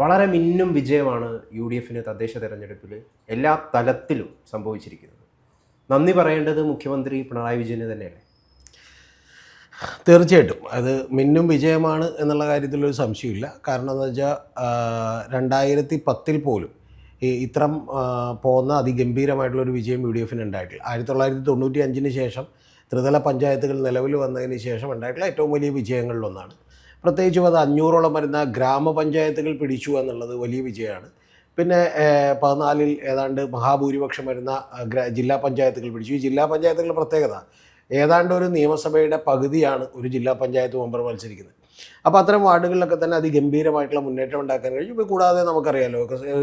വളരെ മിന്നും വിജയമാണ് യു ഡി എഫിന് തദ്ദേശ തെരഞ്ഞെടുപ്പിൽ എല്ലാ തലത്തിലും സംഭവിച്ചിരിക്കുന്നത്. നന്ദി പറയേണ്ടത് മുഖ്യമന്ത്രി പിണറായി വിജയന് തന്നെയല്ലേ? തീർച്ചയായിട്ടും. അത് മിന്നും വിജയമാണ് എന്നുള്ള കാര്യത്തിലൊരു സംശയമില്ല കാരണം എന്ന് വെച്ചാൽ രണ്ടായിരത്തി പത്തിൽ പോലും ഈ ഇത്രം പോകുന്ന അതിഗംഭീരമായിട്ടുള്ളൊരു വിജയം യു ഡി എഫിന് ഉണ്ടായിട്ടില്ല. ആയിരത്തി തൊള്ളായിരത്തി തൊണ്ണൂറ്റി അഞ്ചിന് ശേഷം ത്രിതല പഞ്ചായത്തുകൾ നിലവിൽ വന്നതിന് ശേഷം ഉണ്ടായിട്ടുള്ള ഏറ്റവും വലിയ വിജയങ്ങളിലൊന്നാണ്. പ്രത്യേകിച്ചും അത് അഞ്ഞൂറോളം വരുന്ന ഗ്രാമപഞ്ചായത്തുകൾ പിടിച്ചു എന്നുള്ളത് വലിയ വിജയമാണ്. പിന്നെ പതിനാലിൽ ഏതാണ്ട് മഹാഭൂരിപക്ഷം വരുന്ന ജില്ലാ പഞ്ചായത്തുകൾ പിടിച്ചു. ഈ ജില്ലാ പഞ്ചായത്തുകളുടെ പ്രത്യേകത ഏതാണ്ട് ഒരു നിയമസഭയുടെ പകുതിയാണ് ഒരു ജില്ലാ പഞ്ചായത്ത് മെമ്പർ മത്സരിക്കുന്നത്. അപ്പോൾ അത്തരം വാർഡുകളിലൊക്കെ തന്നെ അതിഗംഭീരമായിട്ടുള്ള മുന്നേറ്റം ഉണ്ടാക്കാൻ കഴിയും. ഇപ്പോൾ കൂടാതെ നമുക്കറിയാലോ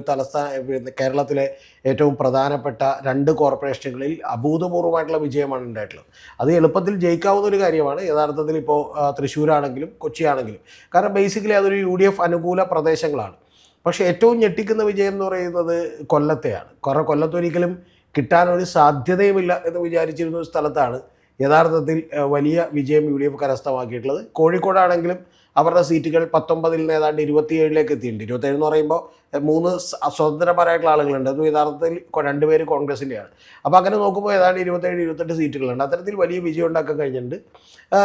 തലസ്ഥാന കേരളത്തിലെ ഏറ്റവും പ്രധാനപ്പെട്ട രണ്ട് കോർപ്പറേഷനുകളിൽ അഭൂതപൂർവമായിട്ടുള്ള വിജയമാണ് ഉണ്ടായിട്ടുള്ളത്. അത് എളുപ്പത്തിൽ ജയിക്കാവുന്ന ഒരു കാര്യമാണ്. യഥാർത്ഥത്തിൽ ഇപ്പോൾ തൃശ്ശൂരാണെങ്കിലും കൊച്ചിയാണെങ്കിലും. കാരണം ബേസിക്കലി അതൊരു യു ഡി എഫ് അനുകൂല പ്രദേശങ്ങളാണ്. പക്ഷേ ഏറ്റവും ഞെട്ടിക്കുന്ന വിജയം എന്ന് പറയുന്നത് കൊല്ലത്തെയാണ്. കാരണം കൊല്ലത്തൊരിക്കലും കിട്ടാനൊരു സാധ്യതയുമില്ല എന്ന് വിചാരിച്ചിരുന്ന ഒരു സ്ഥലത്താണ് യഥാർത്ഥത്തിൽ വലിയ വിജയം യു ഡി എഫ് കരസ്ഥമാക്കിയിട്ടുള്ളത്. കോഴിക്കോടാണെങ്കിലും അവരുടെ സീറ്റുകൾ പത്തൊമ്പതിൽ നിന്ന് ഏതാണ്ട് ഇരുപത്തിയേഴിലേക്ക് എത്തിയിട്ടുണ്ട്. ഇരുപത്തേഴ് എന്ന് പറയുമ്പോൾ മൂന്ന് സ്വതന്ത്രപരമായിട്ടുള്ള ആളുകളുണ്ട്. അതും യഥാർത്ഥത്തിൽ രണ്ടുപേര് കോൺഗ്രസിന്റെയാണ് അപ്പോൾ അങ്ങനെ നോക്കുമ്പോൾ ഏതാണ്ട് ഇരുപത്തേഴ് ഇരുപത്തെട്ട് സീറ്റുകളുണ്ട്. അത്തരത്തിൽ വലിയ വിജയം ഉണ്ടാക്കാൻ കഴിഞ്ഞിട്ടുണ്ട്.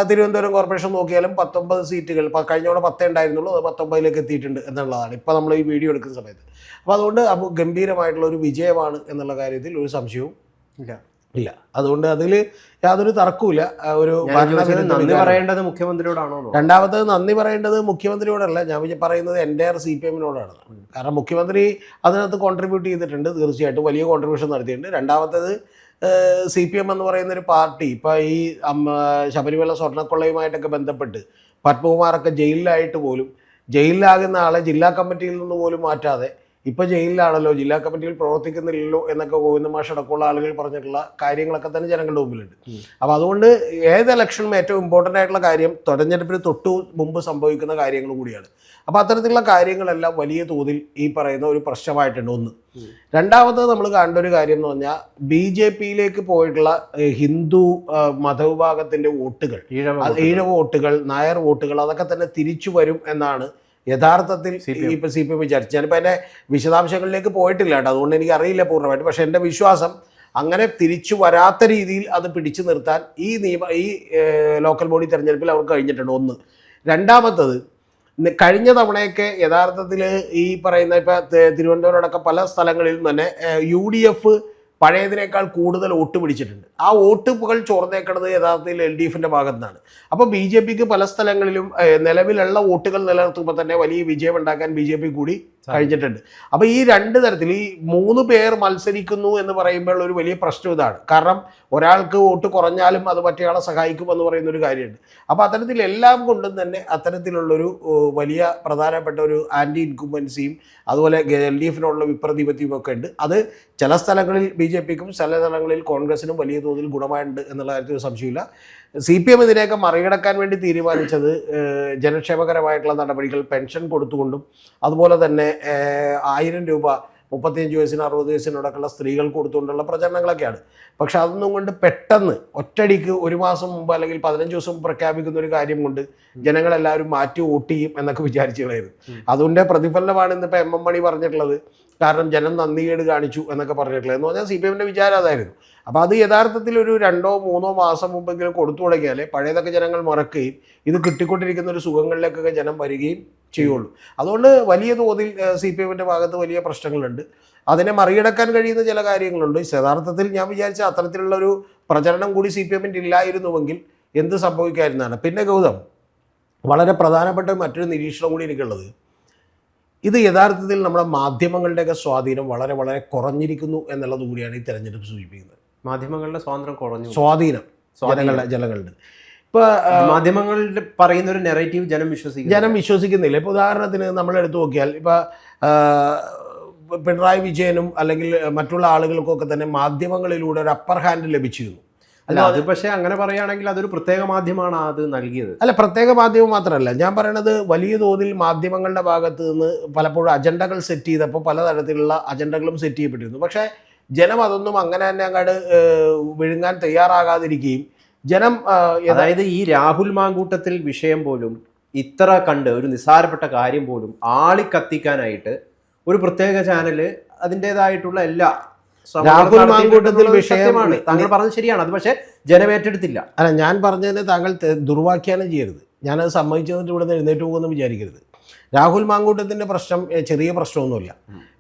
തിരുവനന്തപുരം കോർപ്പറേഷൻ നോക്കിയാലും പത്തൊമ്പത് സീറ്റുകൾ കഴിഞ്ഞ തവണ പത്തേ ഉണ്ടായിരുന്നുള്ളൂ. അത് പത്തൊമ്പതിലേക്ക് എത്തിയിട്ടുണ്ട് എന്നുള്ളതാണ്. ഇപ്പോൾ നമ്മൾ ഈ വീഡിയോ എടുക്കുന്ന സമയത്ത്. അപ്പോൾ അതുകൊണ്ട് അപ്പോൾ ഗംഭീരമായിട്ടുള്ള ഒരു വിജയമാണ് എന്നുള്ള കാര്യത്തിൽ ഒരു സംശയവും ഇല്ല. ഇല്ല. അതുകൊണ്ട് അതിൽ യാതൊരു തർക്കവുമില്ല. ഒരു നന്ദി പറയേണ്ടത് മുഖ്യമന്ത്രിയോടാണോ. രണ്ടാമത്തത് നന്ദി പറയേണ്ടത് മുഖ്യമന്ത്രിയോടല്ല. ഞാൻ വിചാരിച്ച പറയുന്നത് എന്റെ സി പി എമ്മിനോടാണ്. കാരണം മുഖ്യമന്ത്രി അതിനകത്ത് കോൺട്രിബ്യൂട്ട് ചെയ്തിട്ടുണ്ട്. തീർച്ചയായിട്ടും വലിയ കോൺട്രിബ്യൂഷൻ നടത്തിയിട്ടുണ്ട്. രണ്ടാമത്തേത് സി പി എം എന്ന് പറയുന്ന ഒരു പാർട്ടി ഇപ്പോൾ ഈ ശബരിമല സ്വർണക്കൊള്ളയുമായിട്ടൊക്കെ ബന്ധപ്പെട്ട് പത്മകുമാറൊക്കെ ജയിലിലായിട്ട് പോലും ജയിലിലാകുന്ന ആളെ ജില്ലാ കമ്മിറ്റിയിൽ നിന്ന് പോലും മാറ്റാതെ ഇപ്പോൾ ജയിലിലാണല്ലോ ജില്ലാ കമ്മിറ്റിയിൽ പ്രവർത്തിക്കുന്നില്ലല്ലോ എന്നൊക്കെ ഗോവിന്ദ മാഷ് അടക്കമുള്ള ആളുകൾ പറഞ്ഞിട്ടുള്ള കാര്യങ്ങളൊക്കെ തന്നെ ജനങ്ങളുടെ മുമ്പിലുണ്ട്. അപ്പോൾ അതുകൊണ്ട് ഏത് ഇലക്ഷനും ഏറ്റവും ഇമ്പോർട്ടന്റ് ആയിട്ടുള്ള കാര്യം തെരഞ്ഞെടുപ്പിന് തൊട്ടു മുമ്പ് സംഭവിക്കുന്ന കാര്യങ്ങൾ കൂടിയാണ്. അപ്പോൾ അത്തരത്തിലുള്ള കാര്യങ്ങളെല്ലാം വലിയ തോതിൽ ഈ പറയുന്ന ഒരു പ്രശ്നമായിട്ടുണ്ട്. ഒന്ന്. രണ്ടാമത് നമ്മൾ കാണേണ്ട ഒരു കാര്യം എന്ന് പറഞ്ഞാൽ ബി ജെ പിയിലേക്ക് പോയിട്ടുള്ള ഹിന്ദു മതവിഭാഗത്തിന്റെ മതവിഭാഗത്തിന്റെ വോട്ടുകൾ. ഈഴവ വോട്ടുകൾ നായർ വോട്ടുകൾ അതൊക്കെ തന്നെ തിരിച്ചു വരും എന്നാണ് യഥാർത്ഥത്തിൽ. ഇപ്പം സി പി എം വിചാരിച്ചു. ഞാനിപ്പോൾ എന്റെ വിശദാംശങ്ങളിലേക്ക് പോയിട്ടില്ല കേട്ടോ. അതുകൊണ്ട് എനിക്ക് അറിയില്ല പൂർണമായിട്ട്. പക്ഷേ എന്റെ വിശ്വാസം അങ്ങനെ തിരിച്ചു വരാത്ത രീതിയിൽ അത് പിടിച്ചു നിർത്താൻ ഈ നിയമ ഈ ലോക്കൽ ബോഡി തിരഞ്ഞെടുപ്പിൽ അവർക്ക് കഴിഞ്ഞിട്ടുണ്ട്. ഒന്ന്. രണ്ടാമത്തത് കഴിഞ്ഞ തവണയൊക്കെ യഥാർത്ഥത്തിൽ ഈ പറയുന്ന ഇപ്പം തിരുവനന്തപുരം അടക്കം പല സ്ഥലങ്ങളിലും തന്നെ യു ഡി എഫ് പഴയതിനേക്കാൾ കൂടുതൽ വോട്ട് പിടിച്ചിട്ടുണ്ട്. ആ വോട്ടുകൾ ചോർന്നേക്കുന്നത് യഥാർത്ഥത്തിൽ എൽ ഡി എഫിന്റെ ഭാഗത്തു നിന്നാണ് അപ്പോൾ ബി ജെ പിക്ക് പല സ്ഥലങ്ങളിലും നിലവിലുള്ള വോട്ടുകൾ നിലനിർത്തുമ്പോൾ തന്നെ വലിയ വിജയം ഉണ്ടാക്കാൻ ബി ജെ പി കൂടി കഴിഞ്ഞിട്ടുണ്ട്. അപ്പോൾ ഈ രണ്ട് തരത്തിൽ ഈ മൂന്ന് പേർ മത്സരിക്കുന്നു എന്ന് പറയുമ്പോൾ ഒരു വലിയ പ്രശ്നം ഇതാണ്. കാരണം ഒരാൾക്ക് വോട്ട് കുറഞ്ഞാലും അത് മറ്റേയാളെ സഹായിക്കും എന്ന് പറയുന്ന ഒരു കാര്യമുണ്ട്. അപ്പോൾ അത്തരത്തിൽ എല്ലാം കൊണ്ടും തന്നെ അത്തരത്തിലുള്ളൊരു വലിയ പ്രധാനപ്പെട്ട ഒരു ആന്റി ഇൻകുമ്പൻസിയും അതുപോലെ എൽ ഡി എഫിനുള്ള വിപ്രതിപത്തിയും ഒക്കെ ഉണ്ട്. അത് ചില സ്ഥലങ്ങളിൽ ബി ജെ പിക്കും ചില സ്ഥലങ്ങളിൽ കോൺഗ്രസിനും വലിയ തോതിൽ ഗുണമായിട്ടുണ്ട് എന്നുള്ള കാര്യത്തിൽ സംശയമില്ല സി പി എം ഇതിനെയൊക്കെ മറികടക്കാൻ വേണ്ടി തീരുമാനിച്ചത് ജനക്ഷേമകരമായിട്ടുള്ള നടപടികൾ പെൻഷൻ കൊടുത്തുകൊണ്ടും അതുപോലെ തന്നെ ആയിരം രൂപ മുപ്പത്തിയഞ്ച് വയസ്സിന് അറുപത് വയസ്സിനോടൊക്കെയുള്ള സ്ത്രീകൾ കൊടുത്തുകൊണ്ടുള്ള പ്രചരണങ്ങളൊക്കെയാണ്. പക്ഷെ അതൊന്നും കൊണ്ട് പെട്ടെന്ന് ഒറ്റടിക്ക് ഒരു മാസം മുമ്പ് അല്ലെങ്കിൽ പതിനഞ്ച് ദിവസം പ്രഖ്യാപിക്കുന്ന ഒരു കാര്യം കൊണ്ട് ജനങ്ങളെല്ലാവരും മാറ്റി വോട്ട് ചെയ്യും എന്നൊക്കെ വിചാരിച്ചു കളയരുത് അതുകൊണ്ട് പ്രതിഫലനമാണ് ഇന്നിപ്പോൾ എം എം മണി പറഞ്ഞിട്ടുള്ളത്. കാരണം ജനം നന്ദികേട് കാണിച്ചു എന്നൊക്കെ പറഞ്ഞിട്ടുള്ളത്. എന്ന് പറഞ്ഞാൽ സി പി എമ്മിന്റെ വിചാരം അതായിരുന്നു. അപ്പോൾ അത് യഥാർത്ഥത്തിൽ ഒരു രണ്ടോ മൂന്നോ മാസം മുമ്പെങ്കിലും കൊടുത്തു തുടങ്ങിയാൽ പഴയതൊക്കെ ജനങ്ങൾ മറക്കുകയും ഇത് കിട്ടിക്കൊണ്ടിരിക്കുന്ന ഒരു സുഖങ്ങളിലേക്കൊക്കെ ജനം വരികയും ചെയ്യുള്ളൂ. അതുകൊണ്ട് വലിയ തോതിൽ സി പി എമ്മിന്റെ ഭാഗത്ത് വലിയ പ്രശ്നങ്ങളുണ്ട്. അതിനെ മറികടക്കാൻ കഴിയുന്ന ചില കാര്യങ്ങളുണ്ട്. യഥാർത്ഥത്തിൽ ഞാൻ വിചാരിച്ച അത്തരത്തിലുള്ള ഒരു പ്രചരണം കൂടി സി പി എമ്മിന്റെ ഇല്ലായിരുന്നുവെങ്കിൽ എന്ത് സംഭവിക്കായിരുന്നതാണ് പിന്നെ ഗൗതം വളരെ പ്രധാനപ്പെട്ട മറ്റൊരു നിരീക്ഷണം കൂടി എനിക്കുള്ളത്. ഇത് യഥാർത്ഥത്തിൽ നമ്മുടെ മാധ്യമങ്ങളുടെയൊക്കെ സ്വാധീനം വളരെ വളരെ കുറഞ്ഞിരിക്കുന്നു എന്നുള്ളത് കൂടിയാണ് ഈ തെരഞ്ഞെടുപ്പ് സൂചിപ്പിക്കുന്നത്. മാധ്യമങ്ങളുടെ സ്വാതന്ത്ര്യം കുറഞ്ഞു. സ്വാധീനം. ജനങ്ങളുടെ ജനങ്ങളുടെ. ഇപ്പോൾ മാധ്യമങ്ങളിൽ പറയുന്ന ഒരു നെറേറ്റീവ് ജനം വിശ്വസിക്കുന്നു ജനം വിശ്വസിക്കുന്നില്ല. ഇപ്പോൾ ഉദാഹരണത്തിന് നമ്മൾ എടുത്തു നോക്കിയാൽ ഇപ്പോൾ പിണറായി വിജയനും അല്ലെങ്കിൽ മറ്റുള്ള ആളുകൾക്കൊക്കെ തന്നെ മാധ്യമങ്ങളിലൂടെ ഒരു അപ്പർ ഹാൻഡ് ലഭിച്ചിരുന്നു. അല്ല അത് പക്ഷേ അങ്ങനെ പറയുകയാണെങ്കിൽ അതൊരു പ്രത്യേക മാധ്യമമാണ് അത് നൽകിയത്. അല്ല പ്രത്യേക മാധ്യമം മാത്രമല്ല. ഞാൻ പറയണത് വലിയ തോതിൽ മാധ്യമങ്ങളുടെ ഭാഗത്ത് നിന്ന് പലപ്പോഴും അജണ്ടകൾ സെറ്റ് ചെയ്തപ്പോൾ പലതരത്തിലുള്ള അജണ്ടകളും സെറ്റ് ചെയ്യപ്പെട്ടിരുന്നു. പക്ഷേ ജനം അതൊന്നും അങ്ങനെ തന്നെ അങ്ങോട്ട് വിഴുങ്ങാൻ തയ്യാറാകാതിരിക്കുകയും ജനം അതായത് ഈ രാഹുൽ മാങ്കൂട്ടത്തിൽ വിഷയം പോലും ഇത്ര കണ്ട് ഒരു നിസ്സാരപ്പെട്ട കാര്യം പോലും ആളി കത്തിക്കാനായിട്ട് ഒരു പ്രത്യേക ചാനൽ അതിന്റെതായിട്ടുള്ള എല്ലാ രാഹുൽ മാങ്കൂട്ടത്തിൽ വിഷയമാണ് വിഷയം- താങ്കൾ പറഞ്ഞത് ശരിയാണ്. അത് പക്ഷേ ജനമേറ്റെടുത്തില്ല അല്ല ഞാൻ പറഞ്ഞതിന് താങ്കൾ ദുർവാഖ്യാനം ചെയ്യരുത്. ഞാനത് സമ്മതിച്ചതിന്റെ ഇവിടെ നിന്ന് എഴുന്നേറ്റ് പോകുമെന്ന് വിചാരിക്കരുത്. രാഹുൽ മാങ്കൂട്ടത്തിന്റെ പ്രശ്നം ചെറിയ പ്രശ്നമൊന്നുമില്ല.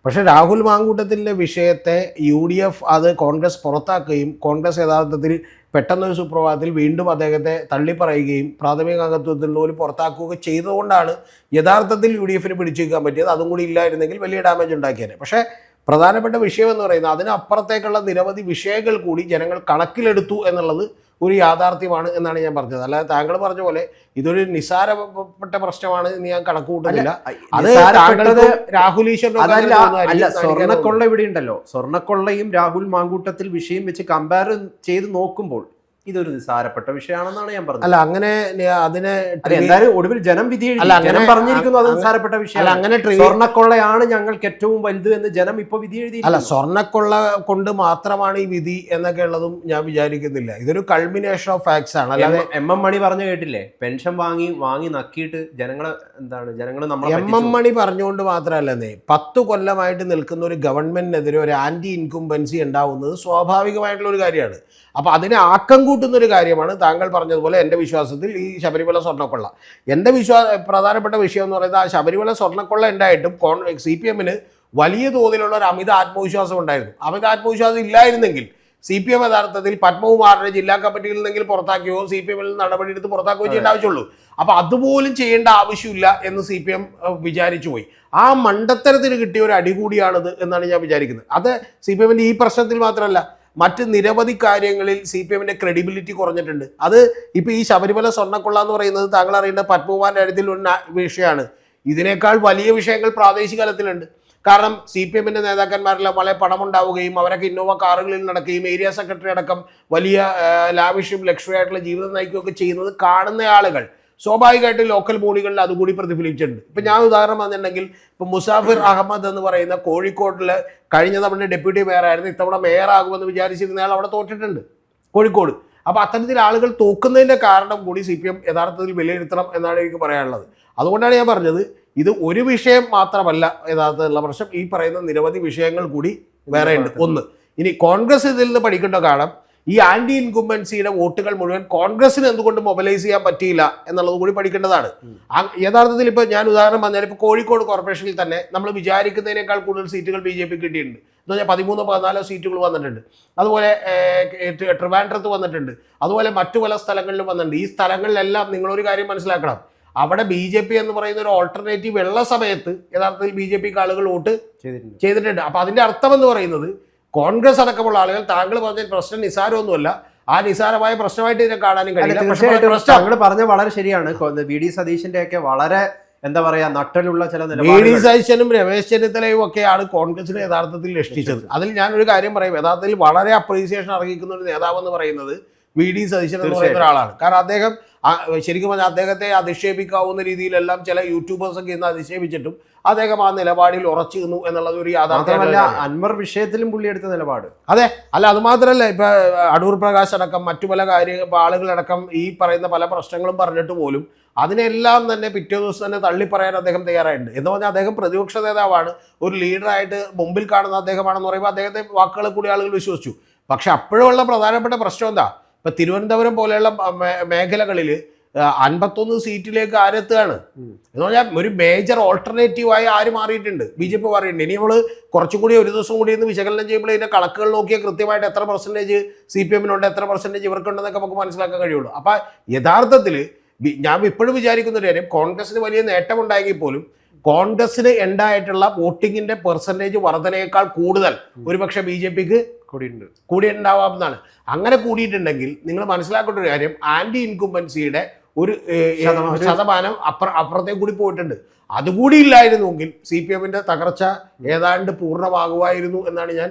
പക്ഷേ രാഹുൽ മാങ്കൂട്ടത്തിന്റെ വിഷയത്തെ യു ഡി എഫ് അത് കോൺഗ്രസ് പുറത്താക്കുകയും കോൺഗ്രസ് യഥാർത്ഥത്തിൽ പെട്ടെന്നൊരു സുപ്രഭാതത്തിൽ വീണ്ടും അദ്ദേഹത്തെ തള്ളിപ്പറയുകയും പ്രാഥമിക അംഗത്വത്തിൽ പോലും പുറത്താക്കുകയൊക്കെ ചെയ്തുകൊണ്ടാണ് യഥാർത്ഥത്തിൽ യു ഡി എഫിന് പിടിച്ചു നിൽക്കാൻ പറ്റിയത്. അതും കൂടി ഇല്ലായിരുന്നെങ്കിൽ വലിയ ഡാമേജ് ഉണ്ടാക്കിയേനെ. പക്ഷേ പ്രധാനപ്പെട്ട വിഷയം എന്ന് പറയുന്നത് അതിനപ്പുറത്തേക്കുള്ള നിരവധി വിഷയങ്ങൾ കൂടി ജനങ്ങൾ കണക്കിലെടുത്തു എന്നുള്ളത് ഒരു യാഥാർത്ഥ്യമാണ് എന്നാണ് ഞാൻ പറഞ്ഞത് അല്ലാതെ താങ്കൾ പറഞ്ഞ പോലെ ഇതൊരു നിസാരപ്പെട്ട പ്രശ്നമാണ് എന്ന് ഞാൻ കണക്ക് കൂട്ടുന്നില്ല അത് രാഹുൽ. അല്ല. സ്വർണക്കൊള്ള ഇവിടെ ഉണ്ടല്ലോ സ്വർണക്കൊള്ളയും രാഹുൽ മാങ്കൂട്ടത്തിൽ വിഷയം വെച്ച് കമ്പയർ ചെയ്ത് നോക്കുമ്പോൾ ഇതൊരു നിസ്സാരപ്പെട്ട വിഷയമാണെന്നാണ് ഞാൻ പറഞ്ഞത്. അല്ല അങ്ങനെ അതിന് എന്തായാലും ഒടുവിൽ ജനം വിധി. അല്ല, ജനം പറഞ്ഞിരിക്കുന്നു അത് നിസ്സാരപ്പെട്ട വിഷയം അങ്ങനെ സ്വർണക്കൊള്ളയാണ് ഞങ്ങൾക്ക് ഏറ്റവും വലുത് എന്ന് ജനം ഇപ്പൊ വിധി എഴുതി അല്ല സ്വർണക്കൊള്ള കൊണ്ട് മാത്രമാണ് ഈ വിധി എന്നൊക്കെ ഉള്ളതും ഞാൻ വിചാരിക്കുന്നില്ല. ഇതൊരു കൾമിനേഷൻ ഓഫ് ഫാക്ട്സ് ആണ്. അല്ലാതെ എം എം മണി പറഞ്ഞു കേട്ടില്ലേ? പെൻഷൻ വാങ്ങി വാങ്ങി നക്കിയിട്ട് ജനങ്ങളെ എന്താണ് ജനങ്ങൾ നമ്മൾ എം എം. മണി പറഞ്ഞുകൊണ്ട് മാത്രമല്ലെന്നേ പത്ത് കൊല്ലമായിട്ട് നിൽക്കുന്ന ഒരു ഗവൺമെന്റിനെതിരെ ഒരു ആന്റി ഇൻകുംബൻസി ഉണ്ടാവുന്നത് സ്വാഭാവികമായിട്ടുള്ള ഒരു കാര്യമാണ്. അപ്പൊ അതിനെ ആക്കം കൂട്ടുന്ന ഒരു കാര്യമാണ്. താങ്കൾ പറഞ്ഞതുപോലെ എന്റെ വിശ്വാസത്തിൽ ഈ ശബരിമല സ്വർണക്കൊള്ള. എന്റെ വിശ്വാസ പ്രധാനപ്പെട്ട വിഷയം എന്ന് പറയുന്നത് ആ ശബരിമല സ്വർണക്കൊള്ള ഉണ്ടായിട്ടും കോൺ സി പി എമ്മിന് വലിയ തോതിലുള്ള ഒരു അമിത ആത്മവിശ്വാസം ഉണ്ടായിരുന്നു. അമിത ആത്മവിശ്വാസം ഇല്ലായിരുന്നെങ്കിൽ സി പി എം യഥാർത്ഥത്തിൽ പത്മകുമാറിനെ ജില്ലാ കമ്മിറ്റിയിൽ നിന്നെങ്കിലും പുറത്താക്കുകയോ സി പി എമ്മിൽ നടപടി എടുത്ത് പുറത്താക്കുകയോ ചെയ്യേണ്ട ആവശ്യമുള്ളൂ. അപ്പോൾ അതുപോലും ചെയ്യേണ്ട ആവശ്യമില്ല എന്ന് സി പി എം വിചാരിച്ചു പോയി. ആ മണ്ടത്തരത്തിന് കിട്ടിയ ഒരു അടി കൂടിയാണിത് എന്നാണ് ഞാൻ വിചാരിക്കുന്നത്. അത് സി പി എമ്മിന്റെ ഈ പ്രശ്നത്തിൽ മാത്രമല്ല മറ്റ് നിരവധി കാര്യങ്ങളിൽ സി പി എമ്മിന്റെ ക്രെഡിബിലിറ്റി കുറഞ്ഞിട്ടുണ്ട്. അത് ഇപ്പൊ ഈ ശബരിമല സ്വർണക്കൊള്ള എന്ന് പറയുന്നത് താങ്കൾ അറിയേണ്ട പത്മകുമാറിന്റെ കാര്യത്തിൽ ഒരു വിഷയമാണ്. ഇതിനേക്കാൾ വലിയ വിഷയങ്ങൾ പ്രാദേശിക തലത്തിലുണ്ട്. കാരണം സി പി എമ്മിന്റെ നേതാക്കന്മാരെല്ലാം വളരെ പണമുണ്ടാവുകയും അവരൊക്കെ ഇന്നോവ കാറുകളിൽ നടക്കുകയും ഏരിയ സെക്രട്ടറി അടക്കം വലിയ ലാവിഷ്യം ലക്ഷറി ആയിട്ടുള്ള ജീവിതം നയിക്കുകയൊക്കെ ചെയ്യുന്നത് കാണുന്ന ആളുകൾ സ്വാഭാവികമായിട്ട് ലോക്കൽ ബോഡികളിൽ അതുകൂടി പ്രതിഫലിച്ചിട്ടുണ്ട്. ഇപ്പം ഞാൻ ഉദാഹരണം വന്നിട്ടുണ്ടെങ്കിൽ ഇപ്പം മുസാഫിർ അഹമ്മദ് എന്ന് പറയുന്ന കോഴിക്കോട്ടിൽ കഴിഞ്ഞ തവണ ഡെപ്യൂട്ടി മേയറായിരുന്നു ഇത്തവണ മേയറാകുമെന്ന് വിചാരിച്ചിരുന്ന ആൾ അവിടെ തോറ്റിട്ടുണ്ട് കോഴിക്കോട്. അപ്പോൾ അത്തരത്തിൽ ആളുകൾ തോക്കുന്നതിന്റെ കാരണം കൂടി സി പി എം യഥാർത്ഥത്തിൽ വിലയിരുത്തണം എന്നാണ് എനിക്ക് പറയാനുള്ളത്. അതുകൊണ്ടാണ് ഞാൻ പറഞ്ഞത് ഇത് ഒരു വിഷയം മാത്രമല്ല യഥാർത്ഥത്തിലുള്ള പ്രശ്നം. ഈ പറയുന്ന നിരവധി വിഷയങ്ങൾ കൂടി വേറെ ഉണ്ട് ഒന്ന് ഇനി കോൺഗ്രസ് ഇതിൽ നിന്ന് പഠിക്കേണ്ട കാരണം ഈ ആന്റി ഇൻകുംബൻസിയുടെ വോട്ടുകൾ മുഴുവൻ കോൺഗ്രസിന് എന്തുകൊണ്ട് മൊബിലൈസ് ചെയ്യാൻ പറ്റിയില്ല എന്നുള്ളത് കൂടി പഠിക്കേണ്ടതാണ്. യഥാർത്ഥത്തിൽ ഇപ്പോൾ ഞാൻ ഉദാഹരണം പറഞ്ഞാൽ ഇപ്പോൾ കോഴിക്കോട് കോർപ്പറേഷനിൽ തന്നെ നമ്മൾ വിചാരിക്കുന്നതിനേക്കാൾ കൂടുതൽ സീറ്റുകൾ ബി ജെ പി കിട്ടിയിട്ടുണ്ട്. എന്ന് പറഞ്ഞാൽ പതിമൂന്നോ പതിനാലോ സീറ്റുകൾ വന്നിട്ടുണ്ട്. അതുപോലെ ട്രിവാൻഡ്രത്ത് വന്നിട്ടുണ്ട്. അതുപോലെ മറ്റു പല സ്ഥലങ്ങളിലും വന്നിട്ടുണ്ട്. ഈ സ്ഥലങ്ങളിലെല്ലാം നിങ്ങളൊരു കാര്യം മനസ്സിലാക്കണം. അവിടെ ബി ജെ പി എന്ന് പറയുന്ന ഒരു ഓൾട്ടർനേറ്റീവ് ഉള്ള സമയത്ത് യഥാർത്ഥത്തിൽ ബി ജെ പിക്ക് ആളുകൾ വോട്ട് ചെയ്തിട്ടുണ്ട്. ചെയ്തിട്ടുണ്ട്. അപ്പൊ അതിന്റെ അർത്ഥം എന്ന് പറയുന്നത് കോൺഗ്രസ് അടക്കമുള്ള ആളുകൾ താങ്കൾ പറഞ്ഞ പ്രശ്നം നിസാരമൊന്നുമല്ല ആ നിസാരമായ പ്രശ്നമായിട്ട് ഇതിനെ കാണാനും കഴിയില്ല. തീർച്ചയായിട്ടും താങ്കൾ പറഞ്ഞ വളരെ ശരിയാണ്. വി ഡി സതീശന്റെ ഒക്കെ വളരെ എന്താ പറയാ നട്ടലുള്ള ചില വി ഡി സതീശനും രമേശ് ചെന്നിത്തലയും ഒക്കെയാണ് കോൺഗ്രസിനെ യഥാർത്ഥത്തിൽ രക്ഷിച്ചത് അതിൽ ഞാനൊരു കാര്യം പറയും. യഥാർത്ഥത്തിൽ വളരെ അപ്രീസിയേഷൻ അർഹിക്കുന്ന ഒരു നേതാവ് എന്ന് പറയുന്നത് വി ഡി സതീശൻ എന്ന് പറയുന്ന ഒരാളാണ്. കാരണം അദ്ദേഹം ശരിക്കും പറഞ്ഞാൽ അദ്ദേഹത്തെ അധിക്ഷേപിക്കാവുന്ന രീതിയിലെല്ലാം ചില യൂട്യൂബേഴ്സൊക്കെ ഇന്ന് അധിക്ഷേപിച്ചിട്ടും അദ്ദേഹം ആ നിലപാടിൽ ഉറച്ചു നിന്നു എന്നുള്ളത് ഒരു യാഥാർത്ഥ്യമല്ല അൻവർ വിഷയത്തിലും പുള്ളി എടുത്ത നിലപാട്. അതെ. അല്ല അത് മാത്രമല്ല ഇപ്പൊ അടൂർ പ്രകാശ് അടക്കം മറ്റു പല കാര്യ ആളുകളടക്കം ഈ പറയുന്ന പല പ്രശ്നങ്ങളും പറഞ്ഞിട്ട് പോലും അതിനെല്ലാം തന്നെ പിറ്റേ ദിവസം തന്നെ തള്ളിപ്പറയാൻ അദ്ദേഹം തയ്യാറായിട്ടുണ്ട്. എന്ന് പറഞ്ഞാൽ അദ്ദേഹം പ്രതിപക്ഷ നേതാവാണ് ഒരു ലീഡറായിട്ട് മുമ്പിൽ കാണുന്ന അദ്ദേഹമാണെന്ന് പറയുമ്പോൾ അദ്ദേഹത്തെ വാക്കുകളെ കൂടി ആളുകൾ വിശ്വസിച്ചു. പക്ഷെ അപ്പോഴുള്ള പ്രധാനപ്പെട്ട പ്രശ്നം എന്താ? ഇപ്പൊ തിരുവനന്തപുരം പോലെയുള്ള മേഖലകളിൽ അൻപത്തൊന്ന് സീറ്റിലേക്ക് ആരെത്തുകയാണ്. എന്ന് പറഞ്ഞാൽ ഒരു മേജർ ഓൾട്ടർനേറ്റീവായി ആര് മാറിയിട്ടുണ്ട്? ബി ജെ പി മാറിയിട്ടുണ്ട്. ഇനി നമ്മൾ കുറച്ചും കൂടി ഒരു ദിവസം കൂടി ഇന്ന് വിശകലനം ചെയ്യുമ്പോൾ ഇതിന്റെ കണക്കുകൾ നോക്കിയാൽ കൃത്യമായിട്ട് എത്ര പെർസെന്റേജ് സി പി എമ്മിനുണ്ട് എത്ര പെർസെന്റേജ് ഇവർക്കുണ്ടെന്നൊക്കെ നമുക്ക് മനസ്സിലാക്കാൻ കഴിയുള്ളൂ. അപ്പം യഥാർത്ഥത്തിൽ ഞാൻ ഇപ്പോഴും വിചാരിക്കുന്ന ഒരു കാര്യം കോൺഗ്രസിന് വലിയ നേട്ടമുണ്ടായെങ്കിൽ പോലും കോൺഗ്രസിന് ഉണ്ടായിട്ടുള്ള വോട്ടിങ്ങിന്റെ പെർസെന്റേജ് വർധനയേക്കാൾ കൂടുതൽ. ഒരുപക്ഷെ ബി ജെ പിക്ക് കൂടിയിട്ടുണ്ട്. കൂടിയിട്ടുണ്ടാവാം എന്നാണ്. അങ്ങനെ കൂടിയിട്ടുണ്ടെങ്കിൽ നിങ്ങൾ മനസ്സിലാക്കേണ്ട ഒരു കാര്യം ആന്റി ഇൻകുംബൻസിയുടെ ഒരു. ശതമാനം. അപ്പുറ അപ്പുറത്തേക്ക് കൂടി പോയിട്ടുണ്ട്. അതുകൂടി ഇല്ലായിരുന്നുവെങ്കിൽ സി പി എമ്മിന്റെ തകർച്ച ഏതാണ്ട് പൂർണമാകുമായിരുന്നു എന്നാണ് ഞാൻ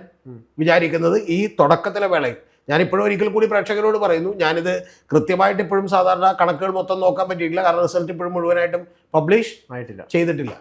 വിചാരിക്കുന്നത് ഈ തുടക്കത്തിലെ വേളയിൽ. ഞാൻ ഇപ്പോഴും ഒരിക്കൽ കൂടി പ്രേക്ഷകരോട് പറയുന്നു ഞാനിത് കൃത്യമായിട്ട് ഇപ്പോഴും സാധാരണ കണക്കുകൾ മൊത്തം നോക്കാൻ പറ്റിയിട്ടില്ല. കാരണം റിസൾട്ട് ഇപ്പോഴും മുഴുവനായിട്ടും പബ്ലിഷ് ആയിട്ടില്ല. ചെയ്തിട്ടില്ല.